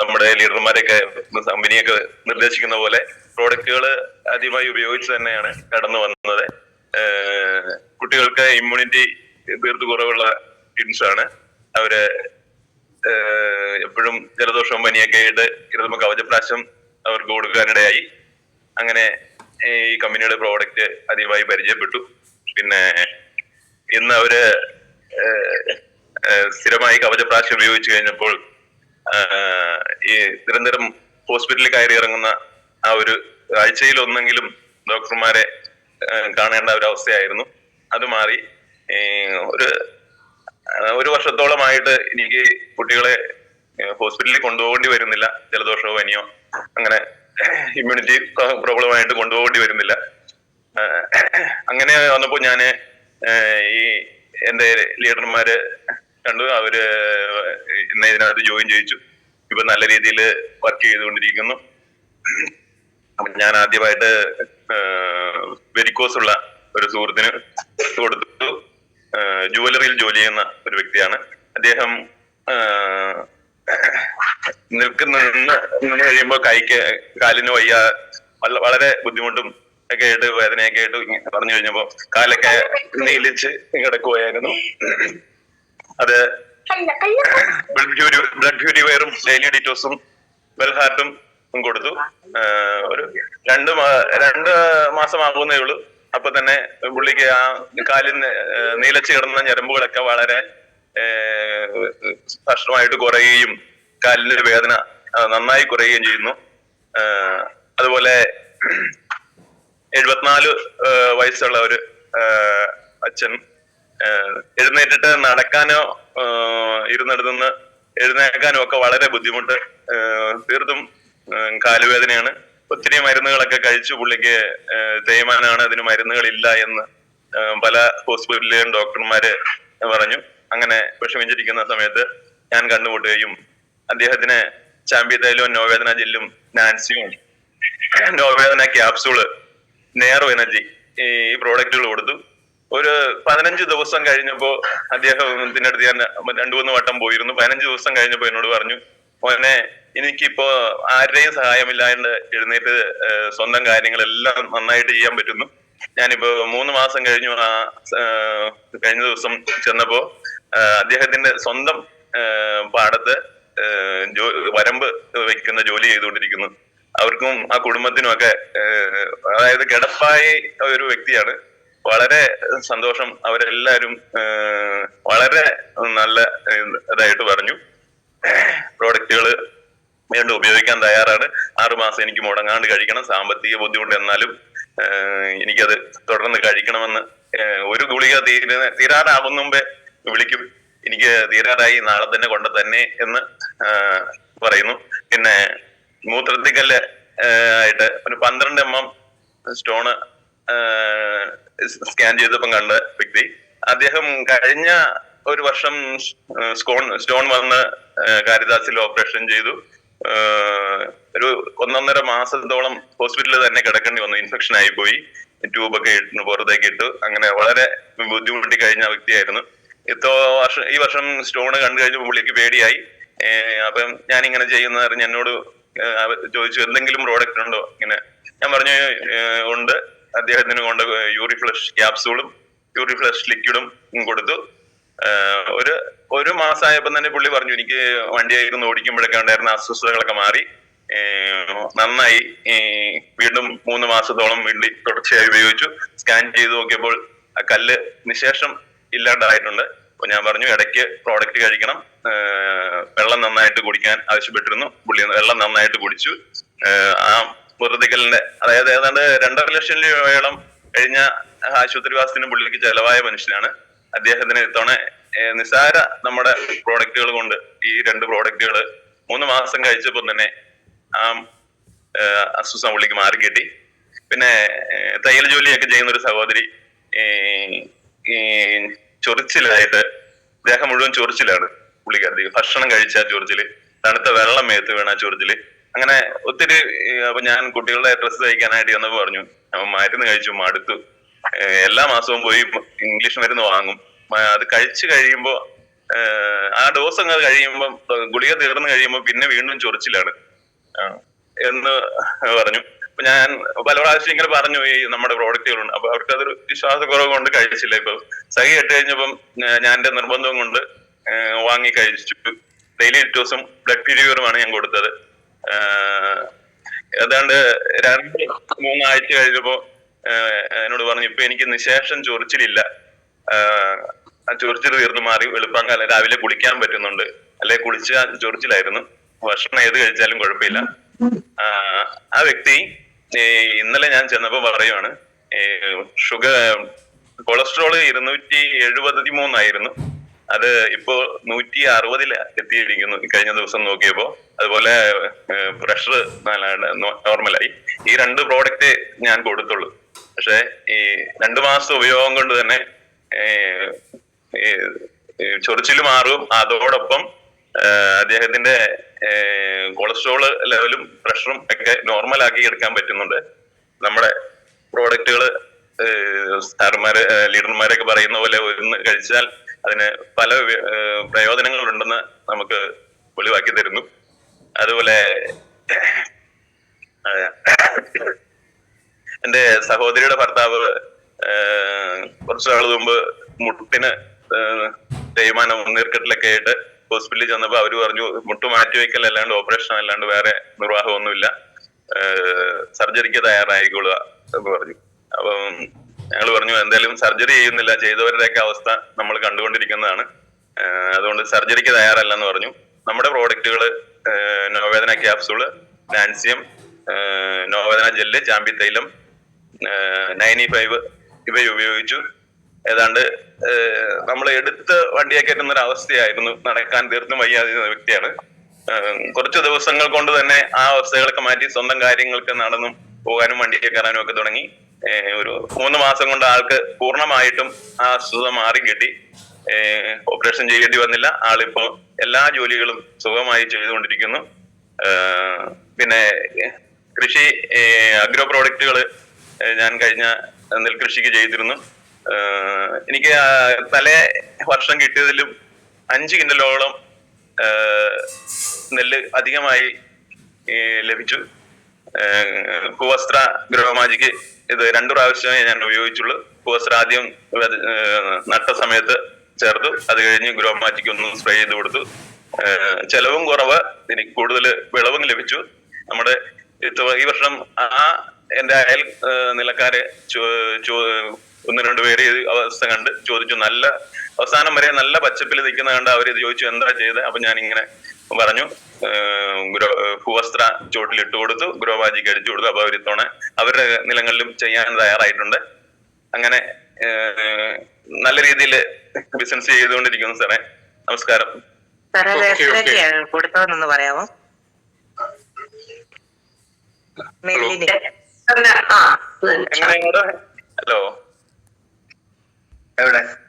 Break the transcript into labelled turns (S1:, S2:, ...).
S1: നമ്മുടെ ലീഡർമാരെയൊക്കെ കമ്പനിയൊക്കെ നിർദ്ദേശിക്കുന്ന പോലെ പ്രോഡക്റ്റുകൾ ആദ്യമായി ഉപയോഗിച്ച് തന്നെയാണ് കടന്നു വന്നത്. കുട്ടികൾക്ക് ഇമ്മ്യൂണിറ്റി തീർത്ത് കുറവുള്ള കിഡ്സ് ആണ്. അവർ എപ്പോഴും ജലദോഷവും പനിയൊക്കെ ആയിട്ട് ഇരുന്ന് കവചപ്രാശം അവർക്ക് കൊടുക്കാനിടയായി. അങ്ങനെ ഈ കമ്പനിയുടെ പ്രോഡക്റ്റ് ആദ്യമായി പരിചയപ്പെട്ടു. പിന്നെ ഇന്ന് അവർ സ്ഥിരമായി കവചപ്രാശം ഉപയോഗിച്ചു കഴിഞ്ഞപ്പോൾ ഈ നിരന്തരം ഹോസ്പിറ്റലിൽ കയറി ഇറങ്ങുന്ന ആ ഒരു ആഴ്ചയിൽ ഒന്നെങ്കിലും ഡോക്ടർമാരെ കാണേണ്ട ഒരു അവസ്ഥയായിരുന്നു. അത് മാറി. ഒരു ഒരു വർഷത്തോളമായിട്ട് എനിക്ക് കുട്ടികളെ ഹോസ്പിറ്റലിൽ കൊണ്ടുപോകേണ്ടി വരുന്നില്ല. ജലദോഷമോ പനിയോ അങ്ങനെ ഇമ്മ്യൂണിറ്റി പ്രോബ്ലമായിട്ട് കൊണ്ടുപോകേണ്ടി വരുന്നില്ല. അങ്ങനെ വന്നപ്പോൾ ഞാൻ ഈ എന്റെ ലീഡർമാര് കണ്ടു. അവർ ഇന്ന് ഇതിനകത്ത് ജോയിൻ ചെയ്യിച്ചു. ഇപ്പൊ നല്ല രീതിയിൽ വർക്ക് ചെയ്തുകൊണ്ടിരിക്കുന്നു. അപ്പൊ ഞാൻ ആദ്യമായിട്ട് വെരിക്കോസ് ഉള്ള ഒരു സുഹൃത്തിന് കൊടുത്തു. ജുവലറിയിൽ ജോലി ചെയ്യുന്ന ഒരു വ്യക്തിയാണ്. അദ്ദേഹം നിൽക്കുന്ന കഴിയുമ്പോ കൈക്ക് കാലിന് വയ്യ. വളരെ ബുദ്ധിമുട്ടും ഒക്കെ ആയിട്ട് വേദനയൊക്കെ ആയിട്ട് പറഞ്ഞു കഴിഞ്ഞപ്പോ കാലൊക്കെ നീലിച്ച് കിടക്കുമായിരുന്നു അത്. ബ്ലഡ് പ്യൂരി ബ്ലഡ് പ്യൂരിഫയറും ഡെയിലി ഡിറ്റോസും വെൽ ഹാർട്ടും കൊടുത്തു. ഒരു രണ്ട് രണ്ട് മാസമാകുന്നേ ഉള്ളൂ. അപ്പൊ തന്നെ പുള്ളിക്ക് ആ കാലിൽ നീലച്ച് കിടന്ന ഞരമ്പുകളൊക്കെ വളരെ ഭക്ഷണമായിട്ട് സ്പഷ്ടമായിട്ട് കുറയുകയും കാലിന് വേദന നന്നായി കുറയുകയും ചെയ്യുന്നു. അതുപോലെ എഴുപത്തിനാല് വയസ്സുള്ള ഒരു അച്ഛൻ എഴുന്നേറ്റിട്ട് നടക്കാനോ ഇരുന്നിടത്തുനിന്ന് എഴുന്നേക്കാനോ ഒക്കെ വളരെ ബുദ്ധിമുട്ട്. തീർത്തും കാലുവേദനയാണ്. ഒത്തിരി മരുന്നുകളൊക്കെ കഴിച്ചു പുള്ളിക്ക് തേയ്മാനാണ് അതിന് മരുന്നുകളില്ല എന്ന് പല ഹോസ്പിറ്റലിലെയും ഡോക്ടർമാര് പറഞ്ഞു. അങ്ങനെ വിഷമിച്ചിരിക്കുന്ന സമയത്ത് ഞാൻ കണ്ടുമുട്ടുകയും അദ്ദേഹത്തിന് ചാമ്പ്യതൈലവും നോവേദന ജെല്ലും നാൻസിയും നോവേദന ക്യാപ്സൂൾ നെയറോ എനർജി ഈ പ്രോഡക്റ്റുകൾ കൊടുത്തു. പതിനഞ്ച് ദിവസം കഴിഞ്ഞപ്പോ അദ്ദേഹം അടുത്ത് ഞാൻ രണ്ടു മൂന്ന് വട്ടം പോയിരുന്നു. പതിനഞ്ച് ദിവസം കഴിഞ്ഞപ്പോ എന്നോട് പറഞ്ഞു മോനെ എനിക്കിപ്പോ ആരുടെയും സഹായമില്ലാണ്ട് എഴുന്നേറ്റ് സ്വന്തം കാര്യങ്ങളെല്ലാം നന്നായിട്ട് ചെയ്യാൻ പറ്റുന്നു. ഞാനിപ്പോ മൂന്ന് മാസം കഴിഞ്ഞു ആ കഴിഞ്ഞ ദിവസം ചെന്നപ്പോ അദ്ദേഹത്തിന്റെ സ്വന്തം പാടത്ത് വരമ്പ് വെക്കുന്ന ജോലി ചെയ്തുകൊണ്ടിരിക്കുന്നു. അവർക്കും ആ കുടുംബത്തിനും ഒക്കെ അതായത് കിടപ്പായി ഒരു വ്യക്തിയാണ്. വളരെ സന്തോഷം അവരെല്ലാരും വളരെ നല്ല ഇതായിട്ട് പറഞ്ഞു. പ്രോഡക്റ്റുകൾ വീണ്ടും ഉപയോഗിക്കാൻ തയ്യാറാണ്. ആറുമാസം എനിക്ക് മുടങ്ങാണ്ട് കഴിക്കണം. സാമ്പത്തിക ബുദ്ധിമുട്ട് എന്നാലും എനിക്കത് തുടർന്ന് കഴിക്കണമെന്ന് ഒരു ഗുളിക തീര തീരാറാകും മുമ്പേ വിളിക്കും. എനിക്ക് തീരാറായി നാളെ തന്നെ കൊണ്ട് തന്നെ എന്ന് പറയുന്നു. പിന്നെ മൂത്രത്തിക്കല്ല് ആയിട്ട് ഒരു പന്ത്രണ്ട് എം എം സ്റ്റോണ് സ്കാൻ ചെയ്തപ്പം കണ്ട വ്യക്തി. അദ്ദേഹം കഴിഞ്ഞ ഒരു വർഷം സ്കോൺ സ്റ്റോൺ വന്ന് കാരിദാസിൽ ഓപ്പറേഷൻ ചെയ്തു. ഒരു ഒന്നൊന്നര മാസത്തോളം ഹോസ്പിറ്റലിൽ തന്നെ കിടക്കേണ്ടി വന്നു. ഇൻഫെക്ഷൻ ആയി പോയി. ട്യൂബൊക്കെ ഇട്ടു പുറത്തേക്ക് ഇട്ടു. അങ്ങനെ വളരെ ബുദ്ധിമുട്ടി കഴിഞ്ഞ വ്യക്തിയായിരുന്നു. ഇത്തോ വർഷം ഈ വർഷം സ്റ്റോൺ കണ്ടു കഴിഞ്ഞപ്പോൾ പുള്ളിക്ക് പേടിയായി. അപ്പം ഞാൻ ഇങ്ങനെ ചെയ്യുന്ന അറിഞ്ഞ് എന്നോട് ചോദിച്ചു എന്തെങ്കിലും പ്രോഡക്റ്റ് ഉണ്ടോ? ഇങ്ങനെ ഞാൻ പറഞ്ഞു ഉണ്ട്. അദ്ദേഹത്തിന് കൊണ്ട് യൂറി ഫ്ലഷ് ക്യാപ്സൂളും യൂറി ഫ്ലഷ് ലിക്വിഡും കൊടുത്തു. ഒരു ഒരു മാസമായപ്പോൾ തന്നെ പുള്ളി പറഞ്ഞു എനിക്ക് വണ്ടിയായിരുന്നു ഓടിക്കുമ്പോഴൊക്കെ ഉണ്ടായിരുന്ന അസ്വസ്ഥതകളൊക്കെ മാറി. നന്നായി. വീണ്ടും മൂന്ന് മാസത്തോളം വീണ്ടും തുടർച്ചയായി ഉപയോഗിച്ചു. സ്കാൻ ചെയ്ത് നോക്കിയപ്പോൾ ആ കല്ല് നിശേഷം ഇല്ലാണ്ടായിട്ടുണ്ട്. അപ്പൊ ഞാൻ പറഞ്ഞു ഇടയ്ക്ക് പ്രോഡക്റ്റ് കഴിക്കണം. വെള്ളം നന്നായിട്ട് കുടിക്കാൻ ആവശ്യപ്പെട്ടിരുന്നു. പുള്ളി വെള്ളം നന്നായിട്ട് കുടിച്ചു. ആ വെറുതിക്കലിന്റെ അതായത് ഏതാണ്ട് രണ്ടര ലക്ഷം രൂപയോളം കഴിഞ്ഞ ആശുപത്രിവാസത്തിന് പുള്ളിക്ക് ചെലവായ മനുഷ്യനാണ്. അദ്ദേഹത്തിന് ഇത്തവണ നിസാര നമ്മുടെ പ്രോഡക്റ്റുകൾ കൊണ്ട് ഈ രണ്ട് പ്രോഡക്റ്റുകൾ മൂന്ന് മാസം കഴിച്ചപ്പോൾ തന്നെ ആ അസ്വസ്ഥ പുള്ളിക്ക് മാറി കിട്ടി. പിന്നെ തയ്യൽ ജോലിയൊക്കെ ചെയ്യുന്ന ഒരു സഹോദരി ഈ ചൊറിച്ചിലായിട്ട് ദേഹം മുഴുവൻ ചൊറിച്ചിലാണ് പുള്ളിക്കാരത്തി ഭക്ഷണം കഴിച്ച ചൊറിച്ചിൽ തണുത്ത വെള്ളം മേത്ത് വീണ ചൊറിച്ചിൽ. അങ്ങനെ ഒത്തിരി അപ്പൊ ഞാൻ കുട്ടികളുടെ ഡ്രസ്സ് തയ്ക്കാനായിട്ട് ചെന്നപ്പോ പറഞ്ഞു മരുന്ന് കഴിച്ചു മടുത്തു എല്ലാ മാസവും പോയി ഇംഗ്ലീഷ് മരുന്ന് വാങ്ങും. അത് കഴിച്ചു കഴിയുമ്പോ ആ ഡോസ് അങ്ങ് കഴിയുമ്പോൾ ഗുളിക തീർന്നു കഴിയുമ്പോൾ പിന്നെ വീണ്ടും ചൊറിച്ചിലാണ്. എന്ന് പറഞ്ഞു. അപ്പൊ ഞാൻ പല പ്രാവശ്യം ഇങ്ങനെ പറഞ്ഞു ഈ നമ്മുടെ പ്രോഡക്റ്റുകളുണ്ട്. അപ്പൊ അവർക്ക് അതൊരു വിശ്വാസക്കുറവ് കൊണ്ട് കഴിച്ചില്ല. ഇപ്പൊ സഹി ഇട്ട് കഴിഞ്ഞപ്പം ഞാൻ എന്റെ നിർബന്ധം കൊണ്ട് വാങ്ങി കഴിച്ചു. ഡെയിലി ദിവസം ബ്ലഡ് പ്യൂരിഫയറുമാണ് ഞാൻ കൊടുത്തത്. ഏതാണ്ട് രണ്ട് മൂന്നാഴ്ച കഴിഞ്ഞപ്പോ എന്നോട് പറഞ്ഞു ഇപ്പൊ എനിക്ക് നിശേഷം ചൊറിച്ചിലില്ല. ആ ചൊറിച്ചിൽ തീർന്നു മാറി. വെളുപ്പാങ്കാലം രാവിലെ കുളിക്കാൻ പറ്റുന്നുണ്ട്. അല്ലെ കുളിച്ച ചൊറിച്ചിലായിരുന്നു. ഭക്ഷണം ഏത് കഴിച്ചാലും കുഴപ്പമില്ല. ആ വ്യക്തി ഇന്നലെ ഞാൻ ചെന്നപ്പോ പറയുവാണ് ഷുഗർ കൊളസ്ട്രോൾ ഇരുന്നൂറ്റി എഴുപത്തി മൂന്നായിരുന്നു അത് ഇപ്പോ നൂറ്റി അറുപതിൽ എത്തിയിരിക്കുന്നു കഴിഞ്ഞ ദിവസം നോക്കിയപ്പോ. അതുപോലെ പ്രഷർ നോർമലായി ഈ രണ്ട് പ്രോഡക്റ്റ് ഞാൻ കൊടുത്തുള്ളൂ. പക്ഷെ ഈ രണ്ടു മാസത്തെ ഉപയോഗം കൊണ്ട് തന്നെ ചൊറിച്ചിൽ മാറും. അതോടൊപ്പം അദ്ദേഹത്തിന്റെ കൊളസ്ട്രോൾ ലെവലും പ്രഷറും ഒക്കെ നോർമൽ ആക്കി എടുക്കാൻ പറ്റുന്നുണ്ട്. നമ്മുടെ പ്രോഡക്റ്റുകൾ സാർമാര് ലീഡർമാരൊക്കെ പറയുന്ന പോലെ ഒന്ന് കഴിച്ചാൽ അതിന് പല പ്രയോജനങ്ങളുണ്ടെന്ന് നമുക്ക് വെളിവാക്കി തരുന്നു. അതുപോലെ എന്റെ സഹോദരിയുടെ ഭർത്താവ് കുറച്ചു നാൾ മുമ്പ് മുട്ടിന് തേയ്മാനം നീർക്കെട്ടിലൊക്കെ ആയിട്ട് ഹോസ്പിറ്റലിൽ ചെന്നപ്പോൾ അവർ പറഞ്ഞു മുട്ട് മാറ്റിവെക്കൽ അല്ലാണ്ട് ഓപ്പറേഷൻ അല്ലാണ്ട് വേറെ നിർവാഹമൊന്നുമില്ല. സർജറിക്ക് തയ്യാറായിക്കൊള്ളുക എന്ന് പറഞ്ഞു. അപ്പം ഞങ്ങൾ പറഞ്ഞു എന്തായാലും സർജറി ചെയ്യുന്നില്ല ചെയ്തവരുടെയൊക്കെ അവസ്ഥ നമ്മൾ കണ്ടുകൊണ്ടിരിക്കുന്നതാണ്. അതുകൊണ്ട് സർജറിക്ക് തയ്യാറല്ല എന്ന് പറഞ്ഞു. നമ്മുടെ പ്രോഡക്റ്റുകൾ നോവേദന ക്യാപ്സൂൾ നാൻസിയം നോവേദന ജെല്ല് ചാമ്പി തൈലം നയന്റി ഫൈവ് ഇവ ഉപയോഗിച്ചു. ഏതാണ്ട് നമ്മൾ എടുത്ത് വണ്ടിയെ കയറ്റുന്ന ഒരു അവസ്ഥയായിരുന്നു. നടക്കാൻ തീർത്തും വയ്യാതിരുന്ന വ്യക്തിയാണ്. കുറച്ച് ദിവസങ്ങൾ കൊണ്ട് തന്നെ ആ അവസ്ഥകളൊക്കെ മാറ്റി സ്വന്തം കാര്യങ്ങൾക്ക് നടന്നും പോകാനും വണ്ടിയൊക്കെ കയറാനും ഒക്കെ തുടങ്ങി. ഒരു മൂന്ന് മാസം കൊണ്ട് ആൾക്ക് പൂർണമായിട്ടും ആ അസ്വസ്ഥത മാറി കിട്ടി. ഓപ്പറേഷൻ ചെയ്യേണ്ടി വന്നില്ല. ആളിപ്പോ എല്ലാ ജോലികളും സുഖമായി ചെയ്തുകൊണ്ടിരിക്കുന്നു. പിന്നെ കൃഷി അഗ്രോ പ്രോഡക്റ്റുകൾ ഞാൻ കഴിഞ്ഞ നെൽകൃഷിക്ക് ചെയ്തിരുന്നു. എനിക്ക് തലേ വർഷം കിട്ടിയതിലും അഞ്ച് കിൻഡലോളം നെല്ല് അധികമായി ലഭിച്ചു. കുവസ്ത്ര ഗ്രഹമാജിക്ക് ഇത് രണ്ടു പ്രാവശ്യമേ ഞാൻ ഉപയോഗിച്ചുള്ളൂ. ഭൂവസ്ത്ര ആദ്യം നട്ട സമയത്ത് ചേർത്തു. അത് കഴിഞ്ഞ് ഗ്രോമാറ്റിക് ഒന്ന് സ്പ്രേ ചെയ്ത് കൊടുത്തു. ചെലവും കുറവ്. എനിക്ക് കൂടുതൽ വിളവും ലഭിച്ചു. നമ്മുടെ ഈ വർഷം ആ എന്റെ അയൽ നിലക്കാരെ ഒന്ന് രണ്ട് പേര് ഈ അവസ്ഥ കണ്ട് ചോദിച്ചു. നല്ല അവസാനം വരെ നല്ല പച്ചപ്പിൽ നിൽക്കുന്ന കണ്ട് അവർ ഇത് ചോദിച്ചു എന്താ ചെയ്തത് അപ്പൊ ഞാൻ ഇങ്ങനെ പറഞ്ഞു. ഭൂവസ്ത്ര ചോട്ടിൽ ഇട്ട് കൊടുത്തു. ഗ്രോവാജിക്ക് അടിച്ചു കൊടുത്തു. അപ്പൊ അവർ ഇത്തവണ അവരുടെ നിലങ്ങളിലും ചെയ്യാൻ തയ്യാറായിട്ടുണ്ട്. അങ്ങനെ നല്ല രീതിയിൽ ബിസിനസ് ചെയ്തുകൊണ്ടിരിക്കുന്നു സാറേ. നമസ്കാരം.
S2: പറയാമോ.
S1: ഹലോ.
S3: എവിടെ?